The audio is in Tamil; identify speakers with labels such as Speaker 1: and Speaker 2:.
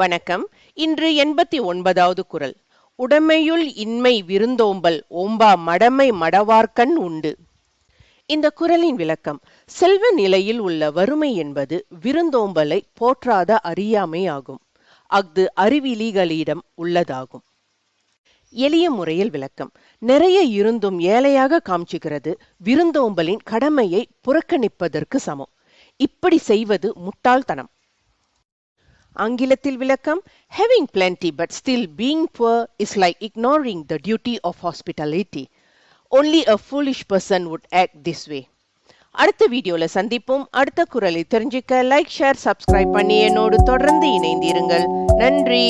Speaker 1: வணக்கம். இன்று எண்பத்தி ஒன்பதாவது குரல். உடமையுள் இன்மை விருந்தோம்பல் ஓம்பா மடமை மடவார்க்கண் உண்டு. இந்த குரலின் விளக்கம் செல்வ நிலையில் உள்ள வறுமை என்பது விருந்தோம்பலை போற்றாத அறியாமை ஆகும். அஃது அறிவிலிகளிடம் உள்ளதாகும். எளிய முறையில் விளக்கம் நிறைய இருந்தும் ஏழையாக காமிச்சுகிறது விருந்தோம்பலின் கடமையை புறக்கணிப்பதற்கு சமம். இப்படி செய்வது முட்டாள்தனம். ஆங்கிலத்தில் விளக்கம் having plenty but still being poor is like ignoring the duty of hospitality only a foolish person would act this way அடுத்த வீடியோவில் சந்திப்போம் அடுத்த குரலை தெரிஞ்சுக்க லைக் ஷேர் சப்ஸ்கிரைப் பண்ணி என்னோடு தொடர்ந்து இணைந்திருங்கள் நன்றி